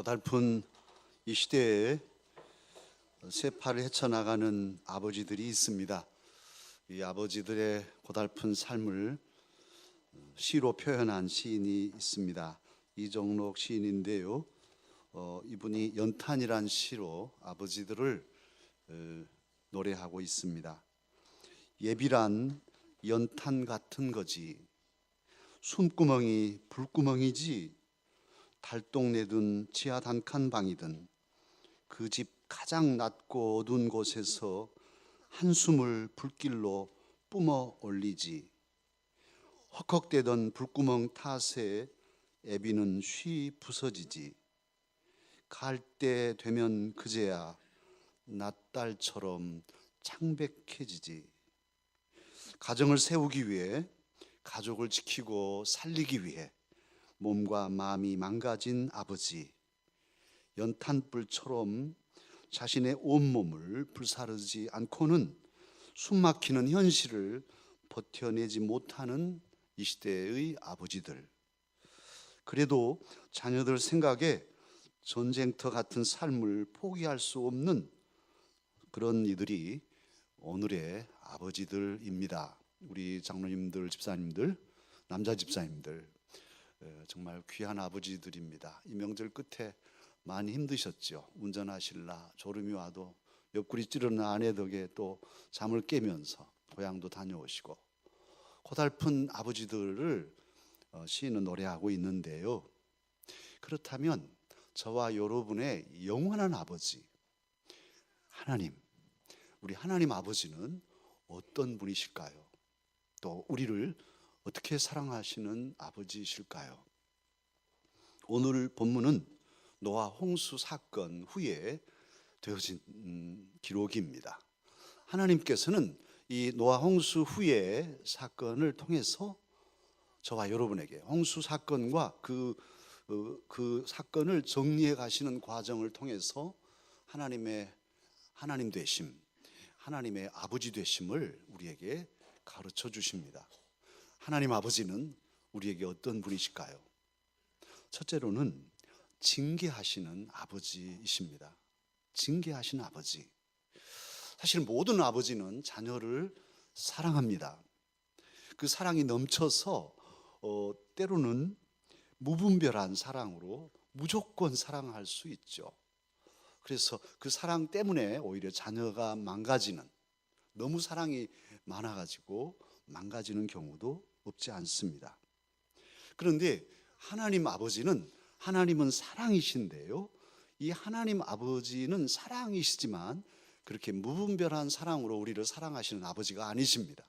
고달픈 이 시대에 세파를 헤쳐나가는 아버지들이 있습니다. 이 아버지들의 고달픈 삶을 시로 표현한 시인이 있습니다. 이정록 시인인데요. 어, 이분이 연탄이란 시로 아버지들을 어, 노래하고 있습니다. 예비란 연탄 같은 거지. 숨구멍이 불구멍이지. 달동 내든 지하 단칸 방이든 그 집 가장 낮고 어두운 곳에서 한숨을 불길로 뿜어 올리지. 헉헉대던 불구멍 탓에 애비는 쉬 부서지지. 갈 때 되면 그제야 낯달처럼 창백해지지. 가정을 세우기 위해 가족을 지키고 살리기 위해 몸과 마음이 망가진 아버지. 연탄불처럼 자신의 온몸을 불사르지 않고는 숨막히는 현실을 버텨내지 못하는 이 시대의 아버지들. 그래도 자녀들 생각에 전쟁터 같은 삶을 포기할 수 없는 그런 이들이 오늘의 아버지들입니다. 우리 장로님들, 집사님들, 남자 집사님들 에, 정말 귀한 아버지들입니다. 이 명절 끝에 많이 힘드셨죠. 운전하실라 졸음이 와도 옆구리 찌르는 아내 덕에 또 잠을 깨면서 고향도 다녀오시고 고달픈 아버지들을 어, 시인은 노래하고 있는데요. 그렇다면 저와 여러분의 영원한 아버지 하나님 우리 하나님 아버지는 어떤 분이실까요? 또 우리를 어떻게 사랑하시는 아버지이실까요? 오늘 본문은 노아 홍수 사건 후에 되어진 음, 기록입니다. 하나님께서는 이 노아 홍수 후의 사건을 통해서 저와 여러분에게 홍수 사건과 그, 어, 그 사건을 정리해 가시는 과정을 통해서 하나님의 하나님 되심, 하나님의 아버지 되심을 우리에게 가르쳐 주십니다. 하나님 아버지는 우리에게 어떤 분이실까요? 첫째로는 징계하시는 아버지이십니다. 징계하시는 아버지. 사실 모든 아버지는 자녀를 사랑합니다. 그 사랑이 넘쳐서 어, 때로는 무분별한 사랑으로 무조건 사랑할 수 있죠. 그래서 그 사랑 때문에 오히려 자녀가 망가지는 너무 사랑이 많아가지고 망가지는 경우도 없지 않습니다. 그런데 하나님 아버지는 하나님은 사랑이신데요. 이 하나님 아버지는 사랑이시지만 그렇게 무분별한 사랑으로 우리를 사랑하시는 아버지가 아니십니다.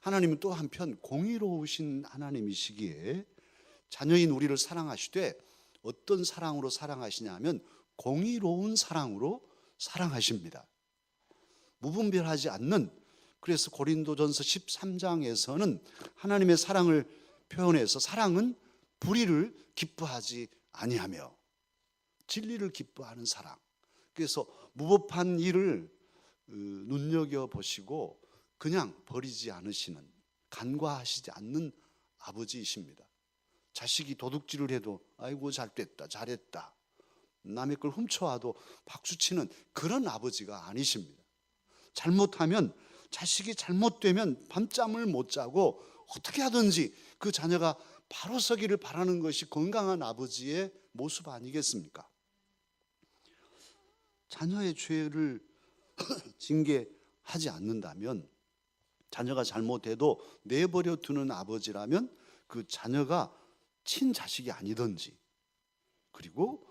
하나님은 또 한편 공의로우신 하나님이시기에 자녀인 우리를 사랑하시되 어떤 사랑으로 사랑하시냐면 공의로운 사랑으로 사랑하십니다. 무분별하지 않는 그래서 고린도전서 13장에서는 하나님의 사랑을 표현해서 사랑은 불의를 기뻐하지 아니하며 진리를 기뻐하는 사랑. 그래서 무법한 일을 어, 눈여겨 보시고 그냥 버리지 않으시는 간과하시지 않는 아버지이십니다. 자식이 도둑질을 해도 아이고 잘 됐다 잘했다 남의 걸 훔쳐와도 박수치는 그런 아버지가 아니십니다. 잘못하면 자식이 잘못되면 밤잠을 못 자고 어떻게 하든지 그 자녀가 바로 서기를 바라는 것이 건강한 아버지의 모습 아니겠습니까? 자녀의 죄를 징계하지 않는다면 자녀가 잘못해도 내버려 두는 아버지라면 그 자녀가 친자식이 아니든지 그리고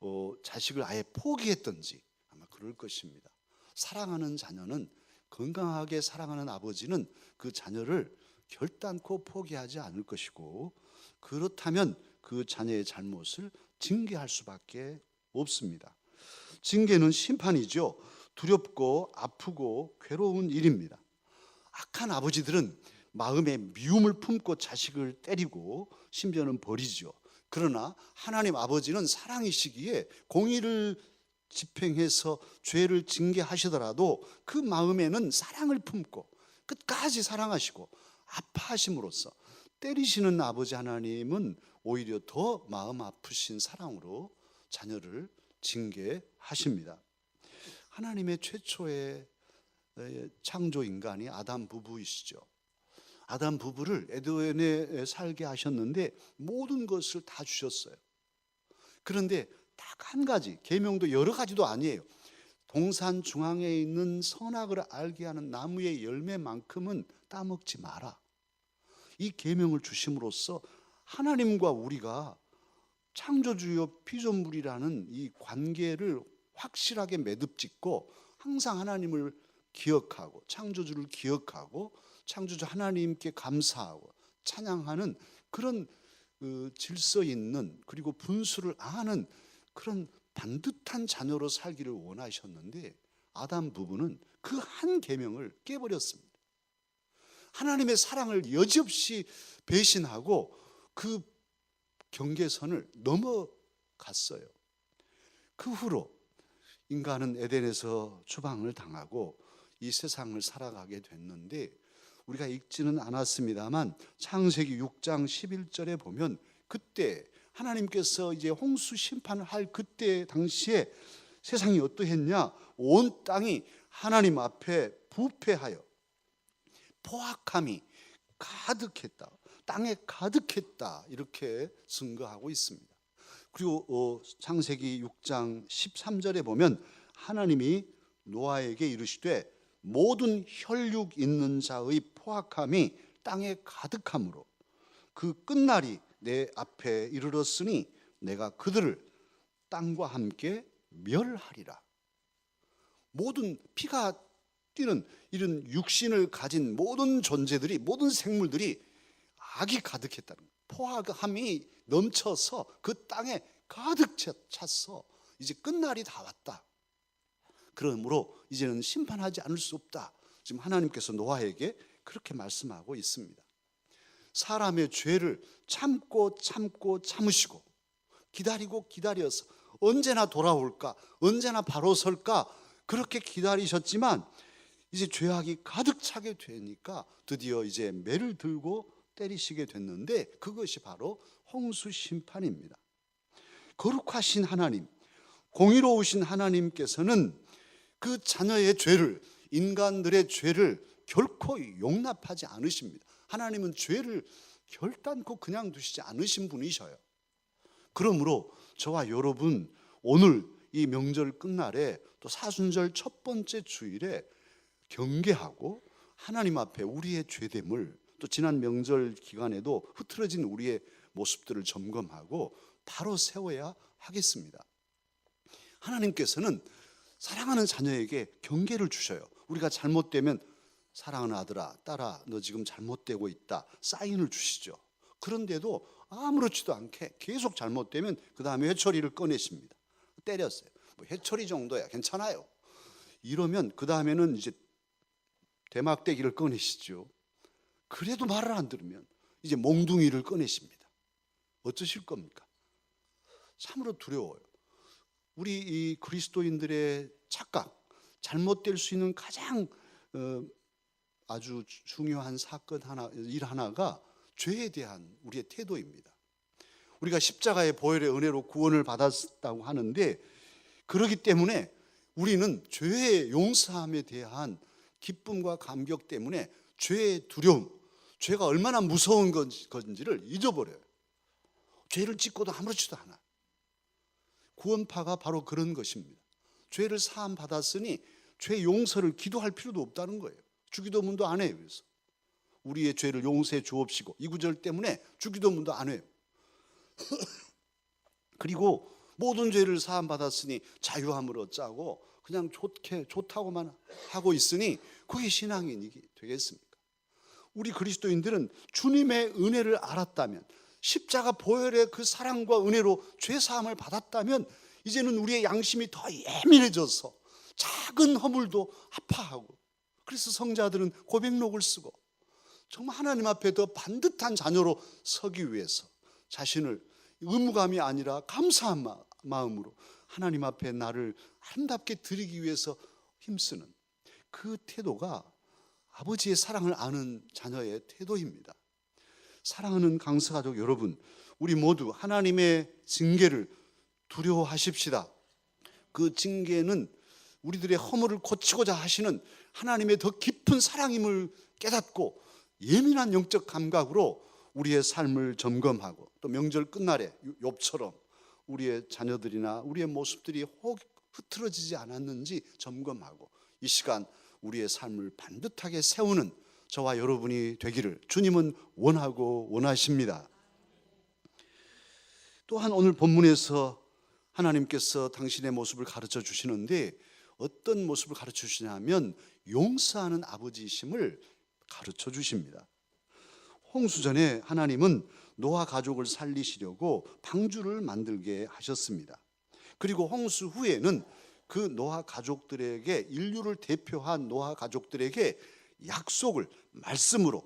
어, 자식을 아예 포기했든지 아마 그럴 것입니다. 사랑하는 자녀는 건강하게 사랑하는 아버지는 그 자녀를 결단코 포기하지 않을 것이고 그렇다면 그 자녀의 잘못을 징계할 수밖에 없습니다. 징계는 심판이죠. 두렵고 아프고 괴로운 일입니다. 악한 아버지들은 마음에 미움을 품고 자식을 때리고 심지어는 버리죠. 그러나 하나님 아버지는 사랑이시기에 공의를 집행해서 죄를 징계하시더라도 그 마음에는 사랑을 품고 끝까지 사랑하시고 아파하심으로써 때리시는 아버지 하나님은 오히려 더 마음 아프신 사랑으로 자녀를 징계하십니다. 하나님의 최초의 에, 창조 인간이 아담 부부이시죠. 아담 부부를 에덴에 살게 하셨는데 모든 것을 다 주셨어요. 그런데 딱 한 가지, 계명도 여러 가지도 아니에요. 동산 중앙에 있는 선악을 알게 하는 나무의 열매만큼은 따먹지 마라. 이 계명을 주심으로써 하나님과 우리가 창조주요 피조물이라는 이 관계를 확실하게 매듭짓고 항상 하나님을 기억하고 창조주를 기억하고 창조주 하나님께 감사하고 찬양하는 그런 그 질서 있는 그리고 분수를 아는 그런 반듯한 자녀로 살기를 원하셨는데 아담 부부는 그 한 계명을 깨버렸습니다. 하나님의 사랑을 여지없이 배신하고 그 경계선을 넘어갔어요. 그 후로 인간은 에덴에서 추방을 당하고 이 세상을 살아가게 됐는데 우리가 읽지는 않았습니다만 창세기 6장 11절에 보면 그때 하나님께서 이제 홍수 심판을 할 그때 당시에 세상이 어떠했냐? 온 땅이 하나님 앞에 부패하여 포악함이 가득했다. 땅에 가득했다. 이렇게 증거하고 있습니다. 그리고 어, 창세기 6장 13절에 보면 하나님이 노아에게 이르시되 모든 혈육 있는 자의 포악함이 땅에 가득함으로 그 끝날이 내 앞에 이르렀으니 내가 그들을 땅과 함께 멸하리라. 모든 피가 뛰는 이런 육신을 가진 모든 존재들이 모든 생물들이 악이 가득했다는 거예요. 포악함이 넘쳐서 그 땅에 가득 찼어. 이제 끝날이 다 왔다. 그러므로 이제는 심판하지 않을 수 없다. 지금 하나님께서 노아에게 그렇게 말씀하고 있습니다. 사람의 죄를 참고 참고 참으시고 기다리고 기다려서 언제나 돌아올까, 언제나 바로 설까 그렇게 기다리셨지만 이제 죄악이 가득 차게 되니까 드디어 이제 매를 들고 때리시게 됐는데 그것이 바로 홍수 심판입니다. 거룩하신 하나님, 공의로우신 하나님께서는 그 자녀의 죄를 인간들의 죄를 결코 용납하지 않으십니다. 하나님은 죄를 결단코 그냥 두시지 않으신 분이셔요. 그러므로 저와 여러분 오늘 이 명절 끝날에 또 사순절 첫 번째 주일에 경계하고 하나님 앞에 우리의 죄됨을 또 지난 명절 기간에도 흐트러진 우리의 모습들을 점검하고 바로 세워야 하겠습니다. 하나님께서는 사랑하는 자녀에게 경계를 주셔요. 우리가 잘못되면 사랑하는 아들아, 딸아, 너 지금 잘못되고 있다. 사인을 주시죠. 그런데도 아무렇지도 않게 계속 잘못되면 그 다음에 해처리를 꺼내십니다. 때렸어요. 뭐 해처리 정도야 괜찮아요. 이러면 그 다음에는 이제 대막대기를 꺼내시죠. 그래도 말을 안 들으면 이제 몽둥이를 꺼내십니다. 어쩌실 겁니까? 참으로 두려워요. 우리 이 그리스도인들의 착각, 잘못될 수 있는 가장 어, 아주 중요한 사건 하나, 일 하나가 죄에 대한 우리의 태도입니다. 우리가 십자가의 보혈의 은혜로 구원을 받았다고 하는데 그러기 때문에 우리는 죄의 용서함에 대한 기쁨과 감격 때문에 죄의 두려움, 죄가 얼마나 무서운 건지를 잊어버려요. 죄를 짓고도 아무렇지도 않아. 구원파가 바로 그런 것입니다. 죄를 사함 받았으니 죄 용서를 기도할 필요도 없다는 거예요. 주기도문도 안 해요. 그래서 우리의 죄를 용서해 주옵시고 이 구절 때문에 주기도문도 안 해요. 그리고 모든 죄를 사함 받았으니 자유함을 얻자고 그냥 좋게 좋다고만 하고 있으니 그게 신앙인이 되겠습니까? 우리 그리스도인들은 주님의 은혜를 알았다면 십자가 보혈의 그 사랑과 은혜로 죄 사함을 받았다면 이제는 우리의 양심이 더 예민해져서 작은 허물도 아파하고 그래서 성자들은 고백록을 쓰고 정말 하나님 앞에 더 반듯한 자녀로 서기 위해서 자신을 의무감이 아니라 감사한 마음으로 하나님 앞에 나를 아름답게 드리기 위해서 힘쓰는 그 태도가 아버지의 사랑을 아는 자녀의 태도입니다. 사랑하는 강서가족 여러분, 우리 모두 하나님의 징계를 두려워하십시다. 그 징계는 우리들의 허물을 고치고자 하시는 하나님의 더 깊은 사랑임을 깨닫고 예민한 영적 감각으로 우리의 삶을 점검하고 또 명절 끝날에 욥처럼 우리의 자녀들이나 우리의 모습들이 혹 흐트러지지 않았는지 점검하고 이 시간 우리의 삶을 반듯하게 세우는 저와 여러분이 되기를 주님은 원하고 원하십니다. 또한 오늘 본문에서 하나님께서 당신의 모습을 가르쳐 주시는데 어떤 모습을 가르쳐 주시냐면 용서하는 아버지이심을 가르쳐 주십니다. 홍수전에 하나님은 노아 가족을 살리시려고 방주를 만들게 하셨습니다. 그리고 홍수 후에는 그 노아 가족들에게 인류를 대표한 노아 가족들에게 약속을 말씀으로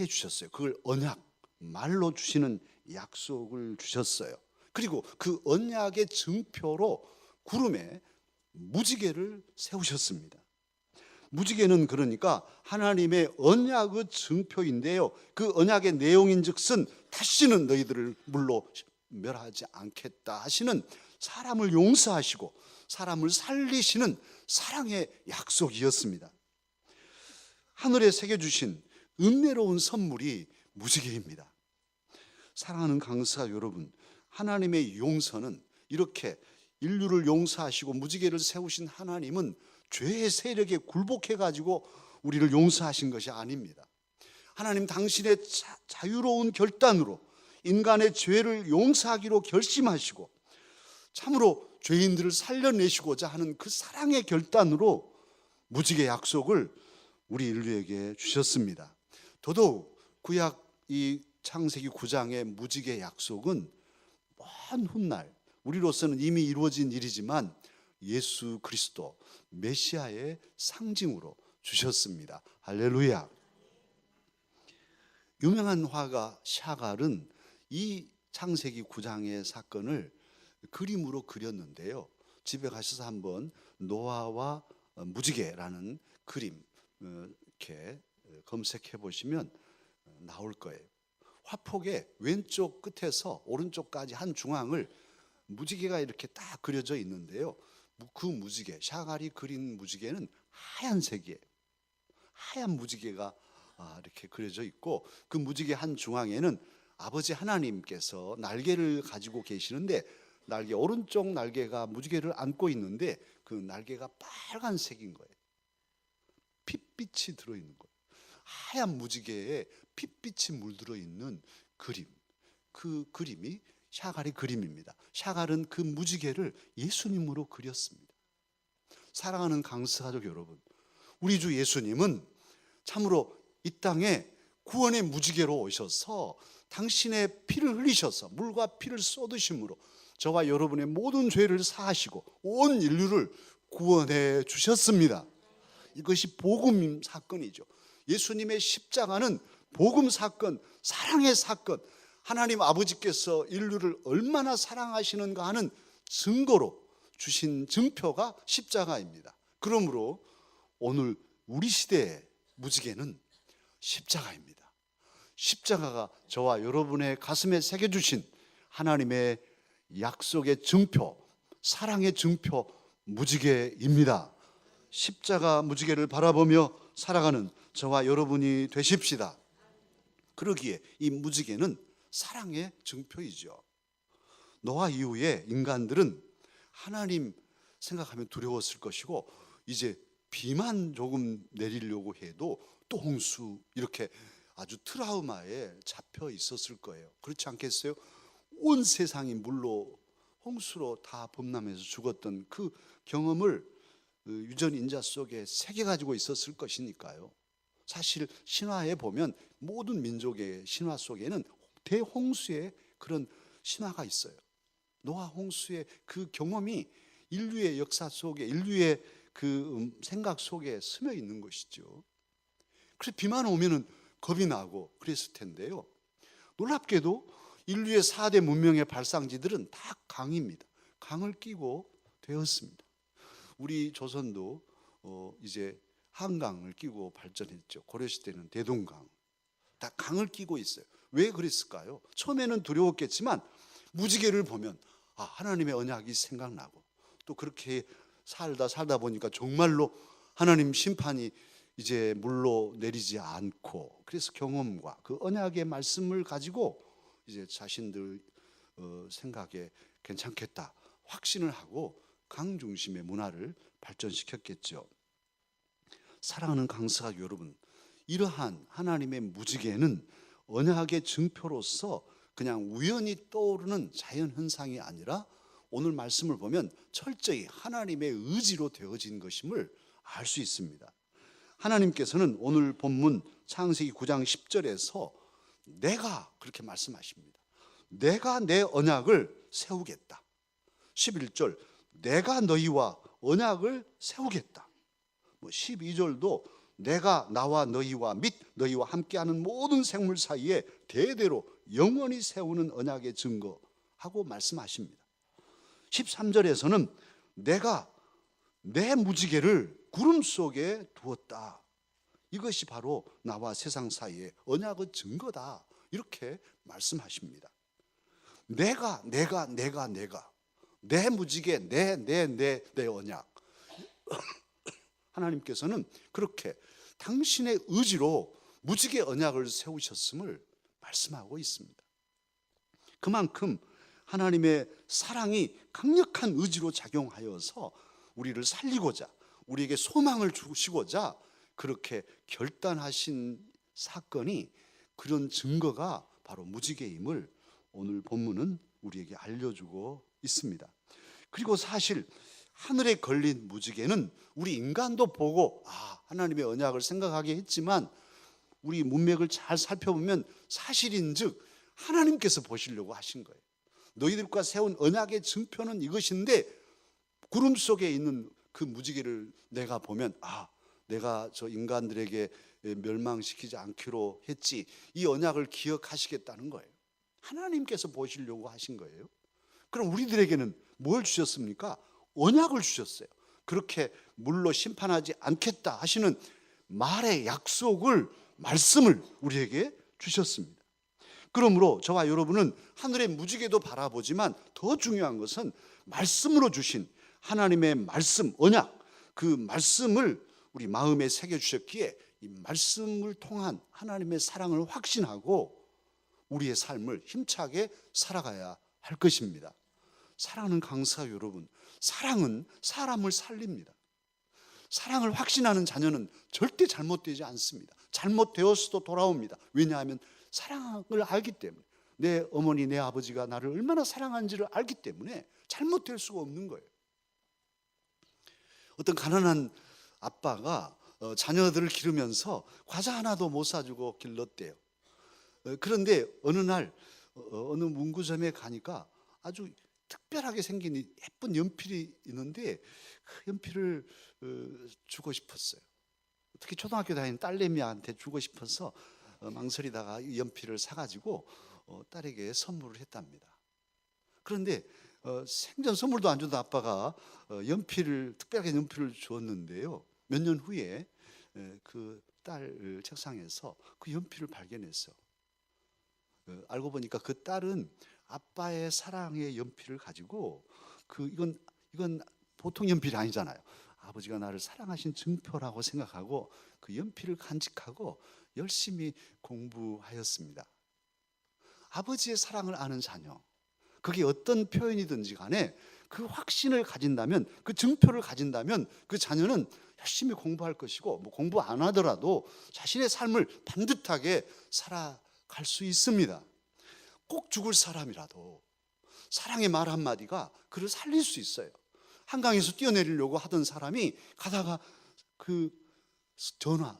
해 주셨어요. 그걸 언약 말로 주시는 약속을 주셨어요. 그리고 그 언약의 증표로 구름에 무지개를 세우셨습니다. 무지개는 그러니까 하나님의 언약의 증표인데요. 그 언약의 내용인즉슨 다시는 너희들을 물로 멸하지 않겠다 하시는 사람을 용서하시고 사람을 살리시는 사랑의 약속이었습니다. 하늘에 새겨 주신 은혜로운 선물이 무지개입니다. 사랑하는 강사 여러분, 하나님의 용서는 이렇게 인류를 용서하시고 무지개를 세우신 하나님은 죄의 세력에 굴복해 가지고 우리를 용서하신 것이 아닙니다. 하나님 당신의 자, 유로운 결단으로 인간의 죄를 용서하기로 결심하시고 참으로 죄인들을 살려내시고자 하는 그 사랑의 결단으로 무지개 약속을 우리 인류에게 주셨습니다. 더더욱 구약 이 창세기 9장의 무지개 약속은 먼 훗날 우리로서는 이미 이루어진 일이지만 예수 그리스도 메시아의 상징으로 주셨습니다. 할렐루야. 유명한 화가 샤갈은 이 창세기 9장의 사건을 그림으로 그렸는데요. 집에 가셔서 한번 노아와 무지개라는 그림 어, 이렇게 검색해 보시면 나올 거예요. 화폭의 왼쪽 끝에서 오른쪽까지 한 중앙을 무지개가 이렇게 딱 그려져 있는데요. 그 무지개, 샤갈이 그린 무지개는 하얀색이에요. 하얀 무지개가 아, 이렇게 그려져 있고 그 무지개 한 중앙에는 아버지 하나님께서 날개를 가지고 계시는데 날개 오른쪽 날개가 무지개를 안고 있는데 그 날개가 빨간색인 거예요. 핏빛이 들어 있는 거예요. 하얀 무지개에 핏빛이 물들어 있는 그림. 그 그림이 샤갈의 그림입니다. 샤갈은 그 무지개를 예수님으로 그렸습니다. 사랑하는 강스 가족 여러분, 우리 주 예수님은 참으로 이 땅에 구원의 무지개로 오셔서 당신의 피를 흘리셔서 물과 피를 쏟으심으로 저와 여러분의 모든 죄를 사하시고 온 인류를 구원해 주셨습니다. 이것이 복음 사건이죠. 예수님의 십자가는 복음 사건, 사랑의 사건, 하나님 아버지께서 인류를 얼마나 사랑하시는가 하는 증거로 주신 증표가 십자가입니다. 그러므로 오늘 우리 시대의 무지개는 십자가입니다. 십자가가 저와 여러분의 가슴에 새겨주신 하나님의 약속의 증표, 사랑의 증표, 무지개입니다. 십자가 무지개를 바라보며 살아가는 저와 여러분이 되십시다. 그러기에 이 무지개는 사랑의 증표이죠. 노아 이후에 인간들은 하나님 생각하면 두려웠을 것이고 이제 비만 조금 내리려고 해도 또 홍수 이렇게 아주 트라우마에 잡혀 있었을 거예요. 그렇지 않겠어요? 온 세상이 물로 홍수로 다 범람해서 죽었던 그 경험을 그 유전 인자 속에 새겨 가지고 있었을 것이니까요. 사실 신화에 보면 모든 민족의 신화 속에는 대홍수의 그런 신화가 있어요. 노아 홍수의 그 경험이 인류의 역사 속에 인류의 그 음, 생각 속에 스며 있는 것이죠. 그래서 비만 오면은 겁이 나고 그랬을 텐데요. 놀랍게도 인류의 4대 문명의 발상지들은 다 강입니다. 강을 끼고 되었습니다. 우리 조선도 어 이제 한강을 끼고 발전했죠. 고려시대는 대동강. 다 강을 끼고 있어요. 왜 그랬을까요? 처음에는 두려웠겠지만 무지개를 보면 아, 하나님의 언약이 생각나고 또 그렇게 살다 살다 보니까 정말로 하나님 심판이 이제 물로 내리지 않고 그래서 경험과 그 언약의 말씀을 가지고 이제 자신들 어, 생각에 괜찮겠다 확신을 하고 강 중심의 문화를 발전시켰겠죠. 사랑하는 강사가 여러분, 이러한 하나님의 무지개는 언약의 증표로서 그냥 우연히 떠오르는 자연 현상이 아니라 오늘 말씀을 보면 철저히 하나님의 의지로 되어진 것임을 알 수 있습니다. 하나님께서는 오늘 본문 창세기 9장 10절에서 내가 그렇게 말씀하십니다. 내가 내 언약을 세우겠다. 11절 내가 너희와 언약을 세우겠다. 뭐 12절도 내가 나와 너희와 및 너희와 함께하는 모든 생물 사이에 대대로 영원히 세우는 언약의 증거하고 말씀하십니다. 13절에서는 내가 내 무지개를 구름 속에 두었다. 이것이 바로 나와 세상 사이의 언약의 증거다. 이렇게 말씀하십니다. 내가 내가 내가 내가 내 무지개 내 내 내 내 언약 하나님께서는 그렇게 당신의 의지로 무지개 언약을 세우셨음을 말씀하고 있습니다. 그만큼 하나님의 사랑이 강력한 의지로 작용하여서 우리를 살리고자 우리에게 소망을 주시고자 그렇게 결단하신 사건이 그런 증거가 바로 무지개임을 오늘 본문은 우리에게 알려주고 있습니다. 그리고 사실 하늘에 걸린 무지개는 우리 인간도 보고 아 하나님의 언약을 생각하게 했지만 우리 문맥을 잘 살펴보면 사실인즉 하나님께서 보시려고 하신 거예요. 너희들과 세운 언약의 증표는 이것인데 구름 속에 있는 그 무지개를 내가 보면 아 내가 저 인간들에게 멸망시키지 않기로 했지 이 언약을 기억하시겠다는 거예요. 하나님께서 보시려고 하신 거예요. 그럼 우리들에게는 뭘 주셨습니까? 언약을 주셨어요. 그렇게 물로 심판하지 않겠다 하시는 말의 약속을 말씀을 우리에게 주셨습니다. 그러므로 저와 여러분은 하늘의 무지개도 바라보지만 더 중요한 것은 말씀으로 주신 하나님의 말씀, 언약, 그 말씀을 우리 마음에 새겨 주셨기에 이 말씀을 통한 하나님의 사랑을 확신하고 우리의 삶을 힘차게 살아가야 할 것입니다. 사랑하는 강사 여러분, 사랑은 사람을 살립니다. 사랑을 확신하는 자녀는 절대 잘못되지 않습니다. 잘못되었어도 돌아옵니다. 왜냐하면 사랑을 알기 때문에 내 어머니, 내 아버지가 나를 얼마나 사랑하는지를 알기 때문에 잘못될 수가 없는 거예요. 어떤 가난한 아빠가 어, 자녀들을 기르면서 과자 하나도 못 사주고 길렀대요. 어, 그런데 어느 날 어, 어느 문구점에 가니까 아주 특별하게 생긴 예쁜 연필이 있는데 그 연필을 주고 싶었어요. 특히 초등학교 다니는 딸내미한테 주고 싶어서 망설이다가 연필을 사가지고 딸에게 선물을 했답니다. 그런데 생전 선물도 안 준다 아빠가 연필을 특별하게 연필을 주었는데요. 몇 년 후에 그 딸 책상에서 그 연필을 발견했어. 알고 보니까 그 딸은 아빠의 사랑의 연필을 가지고 그 이건 이건 보통 연필이 아니잖아요. 아버지가 나를 사랑하신 증표라고 생각하고 그 연필을 간직하고 열심히 공부하였습니다. 아버지의 사랑을 아는 자녀. 그게 어떤 표현이든지 간에 그 확신을 가진다면 그 증표를 가진다면 그 자녀는 열심히 공부할 것이고 뭐 공부 안 하더라도 자신의 삶을 반듯하게 살아갈 수 있습니다. 꼭 죽을 사람이라도 사랑의 말 한마디가 그를 살릴 수 있어요. 한강에서 뛰어내리려고 하던 사람이 가다가 그 전화,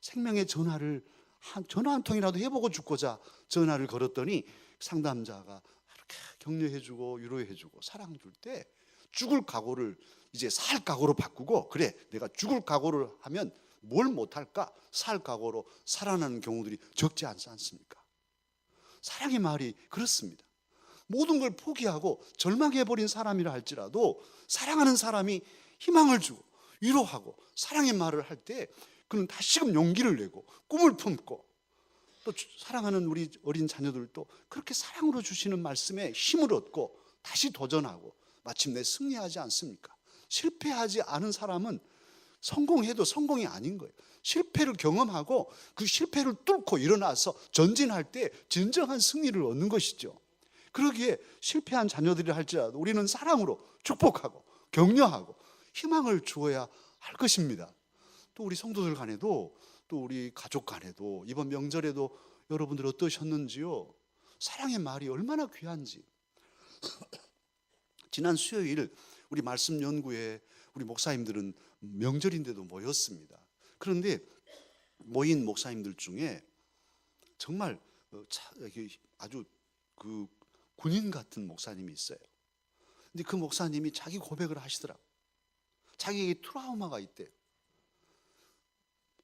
생명의 전화를 한, 전화 한 통이라도 해보고 죽고자 전화를 걸었더니 상담자가 이렇게 격려해주고 위로해주고 사랑 줄 때 죽을 각오를 이제 살 각오로 바꾸고 그래 내가 죽을 각오를 하면 뭘 못할까 살 각오로 살아나는 경우들이 적지 않지 않습니까? 사랑의 말이 그렇습니다. 모든 걸 포기하고 절망해버린 사람이라 할지라도 사랑하는 사람이 희망을 주고 위로하고 사랑의 말을 할 때 그는 다시금 용기를 내고 꿈을 품고 또 사랑하는 우리 어린 자녀들도 그렇게 사랑으로 주시는 말씀에 힘을 얻고 다시 도전하고 마침내 승리하지 않습니까? 실패하지 않은 사람은 성공해도 성공이 아닌 거예요. 실패를 경험하고 그 실패를 뚫고 일어나서 전진할 때 진정한 승리를 얻는 것이죠. 그러기에 실패한 자녀들이 할지라도 우리는 사랑으로 축복하고 격려하고 희망을 주어야 할 것입니다. 또 우리 성도들 간에도 또 우리 가족 간에도 이번 명절에도 여러분들 어떠셨는지요? 사랑의 말이 얼마나 귀한지. 지난 수요일 우리 말씀 연구에 우리 목사님들은 명절인데도 모였습니다. 그런데 모인 목사님들 중에 정말 어, 아주 그 군인 같은 목사님이 있어요. 근데 그 목사님이 자기 고백을 하시더라고. 자기에게 트라우마가 있대.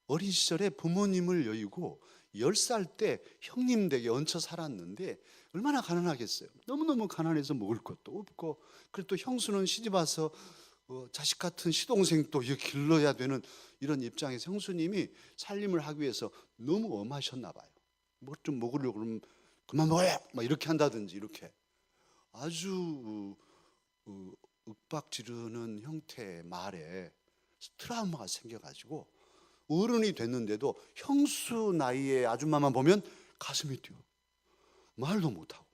어린 시절에 부모님을 여의고 10살 때 형님 댁에 얹혀 살았는데 얼마나 가난하겠어요. 너무너무 가난해서 먹을 것도 없고 그리고 또 형수는 시집 와서 어, 자식 같은 시동생 또 길러야 되는 이런 입장에서 형수님이 살림을 하기 위해서 너무 엄하셨나 봐요. 뭐 좀 먹으려고 그러면 그만 먹어요. 막 이렇게 한다든지 이렇게 아주 어, 어, 윽박 지르는 형태의 말에 트라우마가 생겨가지고 어른이 됐는데도 형수 나이의 아줌마만 보면 가슴이 뛰어 말도 못하고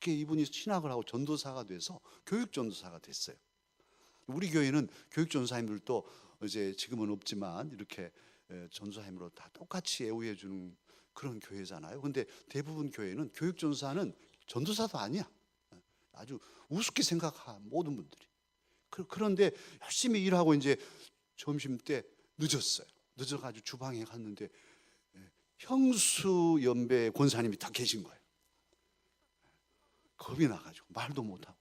그게 이분이 신학을 하고 전도사가 돼서 교육 전도사가 됐어요. 우리 교회는 교육 전사님들도 이제 지금은 없지만 이렇게 에, 전사님으로 다 똑같이 애우해 주는 그런 교회잖아요. 근데 대부분 교회는 교육 전사는 전도사도 아니야. 아주 우습게 생각한 모든 분들이. 그- 그런데 열심히 일하고 이제 점심 때 늦었어요. 늦어가지고 주방에 갔는데 예, 형수 연배 권사님이 딱 계신 거예요. 겁이 나가지고 말도 못하고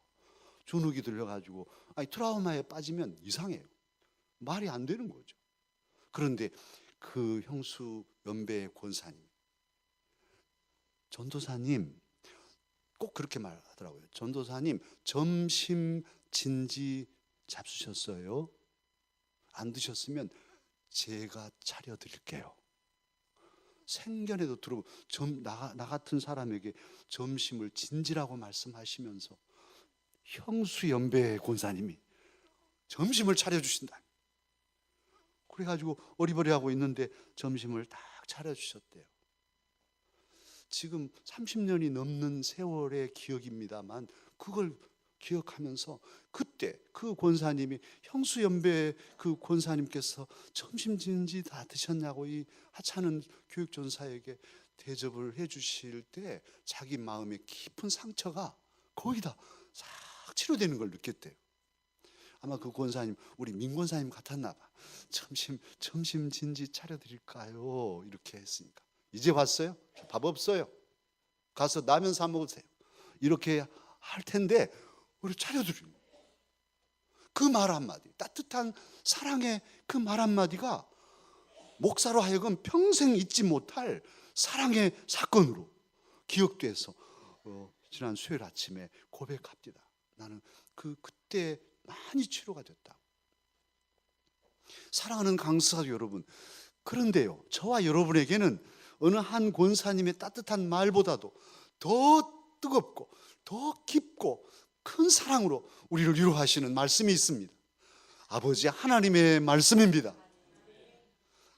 주눅이 들려가지고 아니 트라우마에 빠지면 이상해요. 말이 안 되는 거죠. 그런데 그 형수 연배 권사님, 전도사님 꼭 그렇게 말하더라고요. 전도사님 점심 진지 잡수셨어요? 안 드셨으면 제가 차려 드릴게요. 생전에도 들어 나, 나 같은 사람에게 점심을 진지라고 말씀하시면서 형수 연배 권사님이 점심을 차려 주신다. 그래가지고 어리버리하고 있는데 점심을 딱 차려 주셨대요. 지금 30년이 넘는 세월의 기억입니다만 그걸 기억하면서 그때 그 권사님이 형수 연배 그 권사님께서 점심 진지 다 드셨냐고 이 하찮은 교육 전사에게 대접을 해 주실 때 자기 마음의 깊은 상처가 거의 다 싹 치료되는 걸 느꼈대요. 아마 그 권사님 우리 민 권사님 같았나 봐. 점심 점심 진지 차려 드릴까요? 이렇게 했으니까. 이제 왔어요? 밥 없어요. 가서 라면 사 먹으세요. 이렇게 할 텐데 우리 차려드리는 그말 한마디 따뜻한 사랑의 그 말 한마디가 목사로 하여금 평생 잊지 못할 사랑의 사건으로 기억돼서 어, 지난 수요일 아침에 고백합니다. 나는 그 그때 많이 치료가 됐다. 사랑하는 강사 여러분, 그런데요, 저와 여러분에게는 어느 한 권사님의 따뜻한 말보다도 더 뜨겁고 더 깊고 큰 사랑으로 우리를 위로하시는 말씀이 있습니다. 아버지 하나님의 말씀입니다.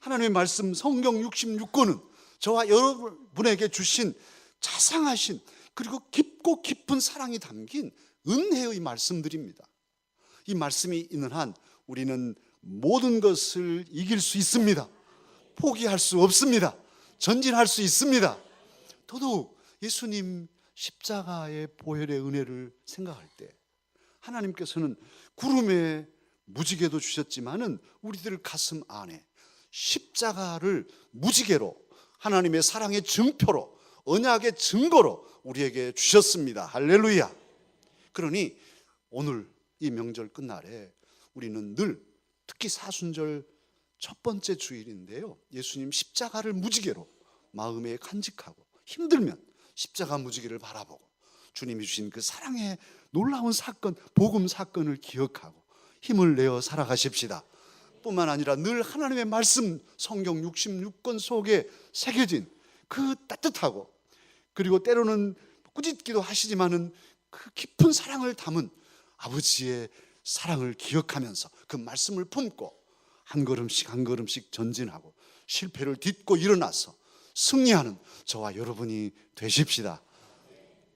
하나님의 말씀 성경 66권은 저와 여러분에게 주신 자상하신 그리고 깊고 깊은 사랑이 담긴 은혜의 말씀들입니다. 이 말씀이 있는 한 우리는 모든 것을 이길 수 있습니다. 포기할 수 없습니다. 전진할 수 있습니다. 더더욱 예수님 십자가의 보혈의 은혜를 생각할 때 하나님께서는 구름에 무지개도 주셨지만은 우리들 가슴 안에 십자가를 무지개로 하나님의 사랑의 증표로 언약의 증거로 우리에게 주셨습니다. 할렐루야. 그러니 오늘 이 명절 끝날에 우리는 늘 특히 사순절 첫 번째 주일인데요. 예수님 십자가를 무지개로 마음에 간직하고 힘들면 십자가 무지개를 바라보고 주님이 주신 그 사랑의 놀라운 사건, 복음 사건을 기억하고 힘을 내어 살아가십시다. 뿐만 아니라 늘 하나님의 말씀 성경 66권 속에 새겨진 그 따뜻하고 그리고 때로는 꾸짖기도 하시지만은 그 깊은 사랑을 담은 아버지의 사랑을 기억하면서 그 말씀을 품고 한 걸음씩 한 걸음씩 전진하고 실패를 딛고 일어나서 승리하는 저와 여러분이 되십시다.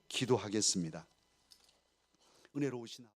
기도하겠습니다. 은혜로우신